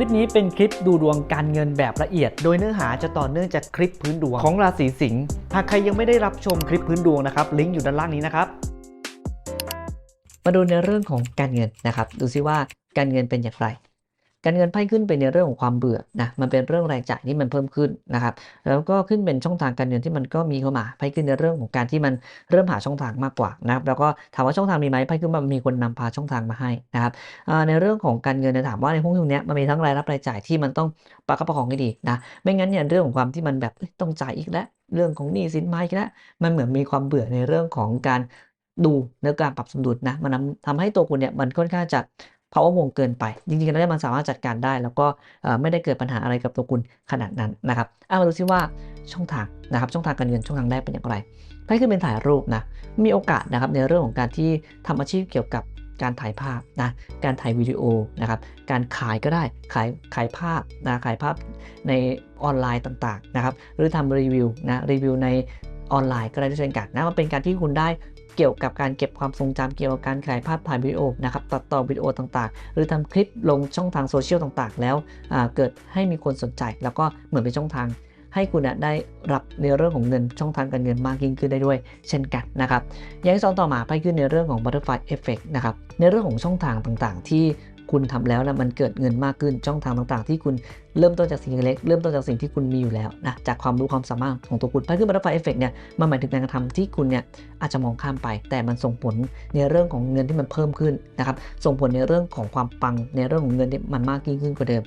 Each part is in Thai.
ลิปนี้เป็นคลิปดูดวงการเงินแบบละเอียด โดยเนื้อหาจะต่อเนื่องจากคลิปพื้นดวงของราศีสิงห์หากใครยังไม่ได้รับชมคลิปพื้นดวงนะครับ ลิงก์อยู่ด้านล่างนี้นะครับ มาดูในเรื่องของการเงินนะครับ ดูซิว่าการเงินเป็นอย่างไร การเงินไพ่ขึ้นเป็นในเรื่องของความเบื่อนะมันเป็นเรื่องรายจ่ายที่มันเพิ่มขึ้นนะครับแล้วก็ขึ้นเป็นช่องทางการเงินที่มันก็มีเข้ามาไพ่ขึ้นในเรื่องของการที่มันเริ่มหาช่องทางมากกว่านะครับแล้วก็ถามว่าช่องทางมีไหมไพ่ขึ้นมามีคนนำพาช่องทางมาให้นะครับในเรื่องของการเงินเนี่ยถามว่าในห้องช่วงนี้มันมีทั้งรายรับรายจ่ายที่มันต้องประคับประคองให้ดีนะไม่งั้นเนี่ยเรื่องของความที่มันแบบต้องจ่ายอีกแล้วเรื่องของหนี้สินไมาอีกแล้วมันเหมือนมีความเบื่อในเรื่องของการดูในการปรับสมดุลนะมันทำทำให้ตัวคุณเนี่ยมันค่อนข้างจะ power วงเกินไป จริงๆแล้วมันสามารถจัดการได้ แล้วก็ไม่ได้เกิดปัญหาอะไรกับตัวคุณขนาดนั้นนะครับเอามาดูซิว่าช่องทางนะครับช่องทางการเงินช่องทางแรกเป็นอย่างไรไพ่ขึ้นเป็นถ่ายรูปนะมีโอกาสนะครับในเรื่องของการที่ทำอาชีพเกี่ยวกับการถ่ายภาพนะ การถ่ายวิดีโอนะครับ การขายก็ได้ ขายขายภาพนะ ขายภาพในออนไลน์ต่างๆนะครับ หรือทำรีวิวนะ รีวิวในออนไลน์ก็ได้ด้วยเช่นกันนะ มันเป็นการที่คุณได้ เกี่ยวกับการเก็บความทรงจำเกี่ยวกับการขายภาพถ่ายวิดีโอนะครับตัดต่อวิดีโอต่างๆ หรือทำคลิปลงช่องทางโซเชียลต่างๆ แล้วเกิดให้มีคนสนใจ แล้วก็เหมือนเป็นช่องทางให้คุณได้รับในเรื่องของเงินช่องทางการเงินมากยิ่งขึ้นได้ด้วย เช่นกันนะครับอย่างที่สองต่อมาไปขึ้นในเรื่องของ butterfly effect นะครับในเรื่องของช่องทางต่างๆ ที่ คุณทำแล้วแล้วมันเกิดเงินมากขึ้นช่องทางต่างๆ ที่คุณเริ่มต้นจากสิ่งเล็กเริ่มต้นจากสิ่งที่คุณมีอยู่แล้วนะจากความรู้ความสามารถของตัวคุณไปขึ้น butterfly effect เนี่ยมันหมายถึงการกระทำที่คุณเนี่ยอาจจะมองข้ามไป แต่มันส่งผลในเรื่องของเงินที่มันเพิ่มขึ้นนะครับส่งผลในเรื่องของความปังในเรื่องของเงินที่มันมากยิ่งขึ้นกว่าเดิม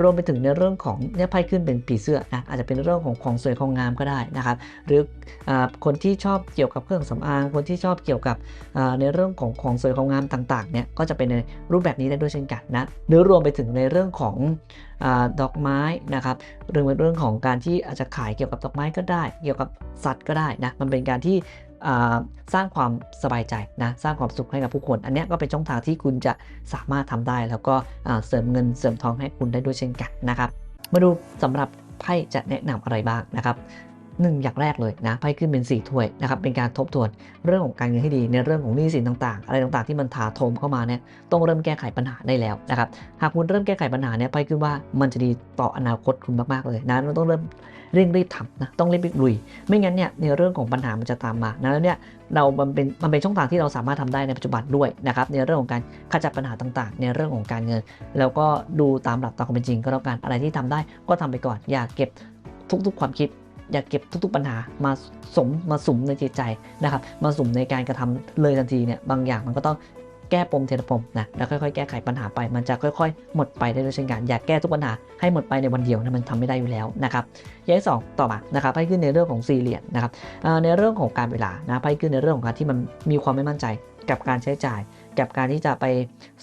รวมไปถึงในเรื่องของเนี่ยไพ่ขึ้นเป็นผีเสื้อนะอาจจะเป็นเรื่องของของสวยของงามก็ได้นะครับหรืออคนที่ชอบเกี่ยวกับเครื่องสำอาง คนที่ชอบเกี่ยวกับในเรื่องของของสวยของงามต่างๆเนี่ยก็จะเป็นในรูปแบบนี้ได้ด้วยเช่นกันนะหรือรวมไปถึงในเรื่องของอดอกไม้นะครับหรือเป็นเรื่องของการที่อาจจะขายเกี่ยวกับดอกไม้ก็ได้ เกี่ยวกับสัตว์ก็ได้นะมันเป็นการที่สร้างความสบายใจนะสร้างความสุขให้กับผู้คน อันนี้ก็เป็นช่องทางที่คุณจะสามารถทำได้ แล้วก็เสริมเงินเสริมทองให้คุณได้ด้วยเช่นกันนะครับ มาดูสำหรับไพ่จะแนะนำอะไรบ้างนะครับ หนึ่งอย่างแรกเลยนะไพ่ขึ้นเป็น 4 ถ้วยนะครับเป็นการทบทวนเรื่องของการเงินให้ดีในเรื่องของหนี้สินต่างๆ อะไรต่างๆ ที่มันถาโถมเข้ามาเนี่ยต้องเริ่มแก้ไขปัญหาได้แล้วนะครับหากคุณเริ่มแก้ไขปัญหาเนี่ยไพ่ขึ้นว่ามันจะดีต่ออนาคตคุณมากๆเลยนะเราต้องเริ่มเร่งรีบทำนะต้องเร่งรีบลุย ไม่งั้นเนี่ยในเรื่องของปัญหามันจะตามมานะแล้วเนี่ยเรามันเป็นมันเป็นช่องทางที่เราสามารถทำได้ในปัจจุบันด้วยนะครับในเรื่องของการขจัดปัญหาต่างๆ ในเรื่องของการเงิน แล้วก็ดูตามหลักตามความเป็นจริงก็แล้วกันอะไรที่ทำได้ก็ทำไปก่อนอย่าเก็บทุกๆความคิด อย่าเก็บทุก ๆปัญหามาสมมาสุมในจิตใจนะครับ มาสุมในการกระทำเลยทันทีเนี่ยบางอย่างมันก็ต้องแก้ปมเทละปมนะแล้วค่อยๆแก้ไขปัญหาไป มันจะค่อยๆ หมดไปได้ด้วยเช่นกันอย่าแก้ทุกปัญหาให้หมดไปในวันเดียวนะมันทำไม่ได้อยู่แล้วนะครับอย่างที่สองต่อมานะครับให้ขึ้นในเรื่องของสี่เหรียญนะครับในเรื่องของการเวลานะไพ่ขึ้นในเรื่องของการที่มันมีความไม่มั่นใจกับการใช้จ่าย กับการที่จะไป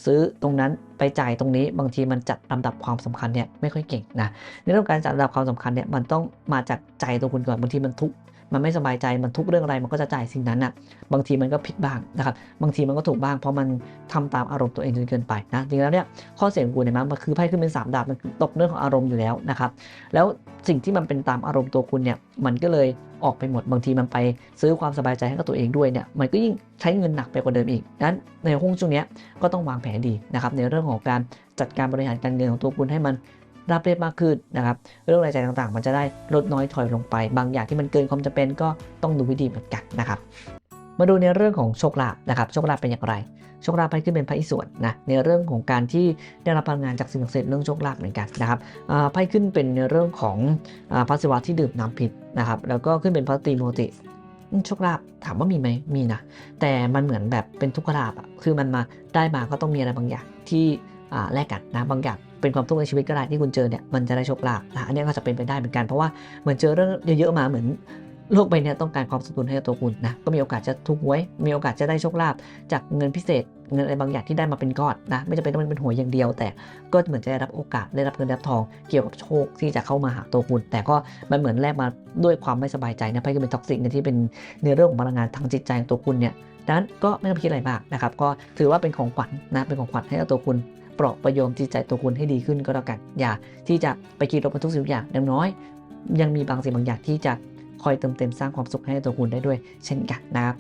ซื้อตรงนั้นไปจ่ายตรงนี้ บางทีมันจัดลำดับความสำคัญเนี่ยไม่ค่อยเก่งนะในเรื่องการจัดลำดับความสำคัญเนี่ยมันต้องมาจากใจตัวคุณก่อนบางทีมันทุก มันไม่สบายใจมันทุกเรื่องอะไรมันก็จะจ่ายสิ่งนั้นอะบางทีมันก็ผิดบ้างนะครับบางทีมันก็ถูกบ้างเพราะมันทำตามอารมณ์ตัวเองจนเกินไปนะจริงแล้วเนี่ยข้อเสียของคุณเนี่ยมันคือไพ่ขึ้นเป็นสามดาบมันตกเรื่องของอารมณ์อยู่แล้วนะครับแล้วสิ่งที่มันเป็นตามอารมณ์ตัวคุณเนี่ยมันก็เลยออกไปหมดบางทีมันไปซื้อความสบายใจให้กับตัวเองด้วยเนี่ยมันก็ยิ่งใช้เงินหนักไปกว่าเดิมอีกนั้นในห้องช่วงเนี้ยก็ต้องวางแผนดีนะครับในเรื่องของการจัดการบริหารการเงินของตัวคุณให้มัน ราบเรียบมากขึ้นนะครับเรื่องรายจ่ายต่างๆ มันจะได้ลดน้อยถอยลงไป บางอย่างที่มันเกินความจำเป็นก็ต้องดูวิธีเหมือนกันนะครับมาดูในเรื่องของโชคลาภนะครับโชคลาภเป็นอย่างไรโชคลาภไปขึ้นเป็นพระอิศวรนะในเรื่องของการที่ได้รับพลังงานจากสิ่งศักดิ์สิทธิ์เรื่องโชคลาภเหมือนกันนะครับอ่าไพ่ขึ้นเป็นในเรื่องของอาพระศิวะที่ดื่มน้ำพิษนะครับแล้วก็ขึ้นเป็นพระตรีโมติโชคลาภถามว่ามีไหมมีนะแต่มันเหมือนแบบเป็นทุกขลาภอะคือมันมาได้มาก็ต้องมีอะไรบางอย่างที่แลกกันนะบางอย่าง เป็นความทุกข์ในชีวิตก็ได้ที่คุณเจอเนี่ยมันจะได้โชคลาภนะอันนี้ก็จะเป็นไปได้เหมือนกันเพราะว่าเหมือนเจอเรื่องเยอะๆมาเหมือนโลกใบเนี้ยต้องการความสมดุลให้กับตัวคุณนะก็มีโอกาสจะถูกหวย มีโอกาสจะได้โชคลาภจากเงินพิเศษ เงินอะไรบางอย่างที่ได้มาเป็นก้อนนะไม่จำเป็นต้องเป็นหวยอย่างเดียว แต่ก็เหมือนจะได้รับโอกาสได้รับเงินได้รับทองเกี่ยวกับโชคที่จะเข้ามาหาตัวคุณแต่ก็มันเหมือนแลกมาด้วยความไม่สบายใจนะไพ่ก็เป็นท็อกซิกในที่เป็นในเรื่องของพลังงานทางจิตใจของตัวคุณเนี่ยดังนั้นก็ไม่ต้องคิดอะไรมากนะครับก็ถือว่าเป็นของขวัญนะเป็นของขวัญให้กับตัวคุณ ปลอบประโยมจิตใจตัวคุณให้ดีขึ้นก็แล้วกัน อย่าที่จะไปคิดลบกับทุกสิ่งทุกอย่างอย่างน้อย ยังมีบางสิ่งบางอย่างที่จะคอยเติมเต็มสร้างความสุขให้ตัวคุณได้ด้วย เช่นกันนะครับ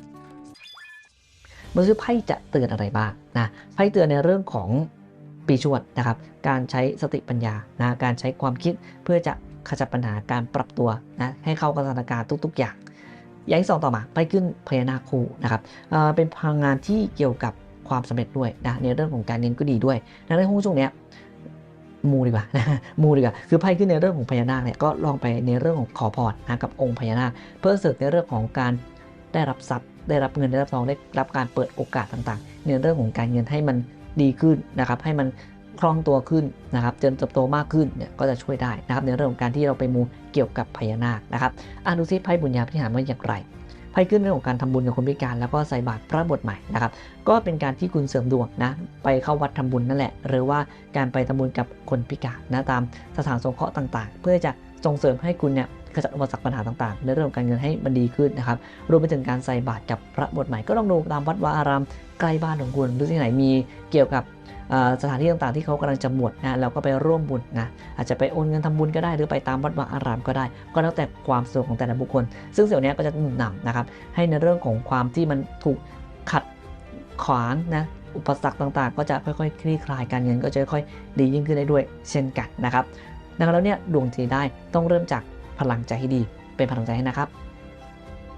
มือซื้อไพ่จะเตือนอะไรบ้างนะไพ่เตือนในเรื่องของปีชวดนะครับ การใช้สติปัญญานะการใช้ความคิดเพื่อจะขจัดปัญหาการปรับตัวนะให้เข้ากับสถานการณ์ทุก ๆ อย่าง อย่างที่สองต่อมาไปขึ้นพญานาคคู่นะครับเออเป็นพลังงานที่เกี่ยวกับ ความสำเร็จด้วยนะในเรื่องของการเงินก็ดีด้วยดังนั้นช่วงเนี้ยมูดีกว่ามูดีกว่าคือไพ่ขึ้นในเรื่องของพญานาคเนี่ยก็ลองไปในเรื่องของขอพรนะกับองค์พญานาค เพื่อเสริมในเรื่องของการได้รับทรัพย์ ได้รับเงินได้รับทองได้รับการเปิดโอกาสต่างๆ ในเรื่องของการเงินให้มันดีขึ้นนะครับให้มันคล่องตัวขึ้นนะครับเจริญเติบโตมากขึ้นเนี่ยก็จะช่วยได้นะครับในเรื่องของการที่เราไปมูเกี่ยวกับพญานาคนะครับอ่าดูซิไพ่บุญญาพิหารว่าอย่างไร ไพ่ขึ้นเรื่องของการทำบุญกับคนพิการ แล้วก็ใส่บาตรพระบทใหม่นะครับ ก็เป็นการที่คุณเสริมดวงนะ ไปเข้าวัดทำบุญนั่นแหละ หรือว่าการไปทำบุญกับคนพิการนะตามสถานสงเคราะห์ต่าง ๆ เพื่อจะส่งเสริมให้คุณเนี่ย ขจัดอุปสรรคปัญหาต่างๆ ในเรื่องของการเงินให้มันดีขึ้นนะครับ รวมไปถึงการใส่บาตรกับพระบทใหม่ก็ต้องดูตามวัดวาอารามใกล้บ้านของคุณหรือที่ไหนมีเกี่ยวกับสถานที่ต่างๆที่เขากำลังจะบวชนะเราก็ไปร่วมบุญนะอาจจะไปโอนเงินทำบุญก็ได้หรือไปตามวัดวาอารามก็ได้ ก็แล้วแต่ความสะดวกของแต่ละบุคคล ซึ่งสิ่งเนี้ก็จะนุนนำนะครับให้ในเรื่องของความที่มันถูกขัดขวางนะอุปสรรคต่างๆ ก็จะค่อยๆ คลี่คลายการเงินก็จะค่อยๆดียิ่งขึ้นได้ด้วยเช่นกันนะครับดังนั้นแล้วเนี่ยดวงดีได้ต้องเริ่มจาก พลังใจให้ดี เป็นพลังใจให้นะครับ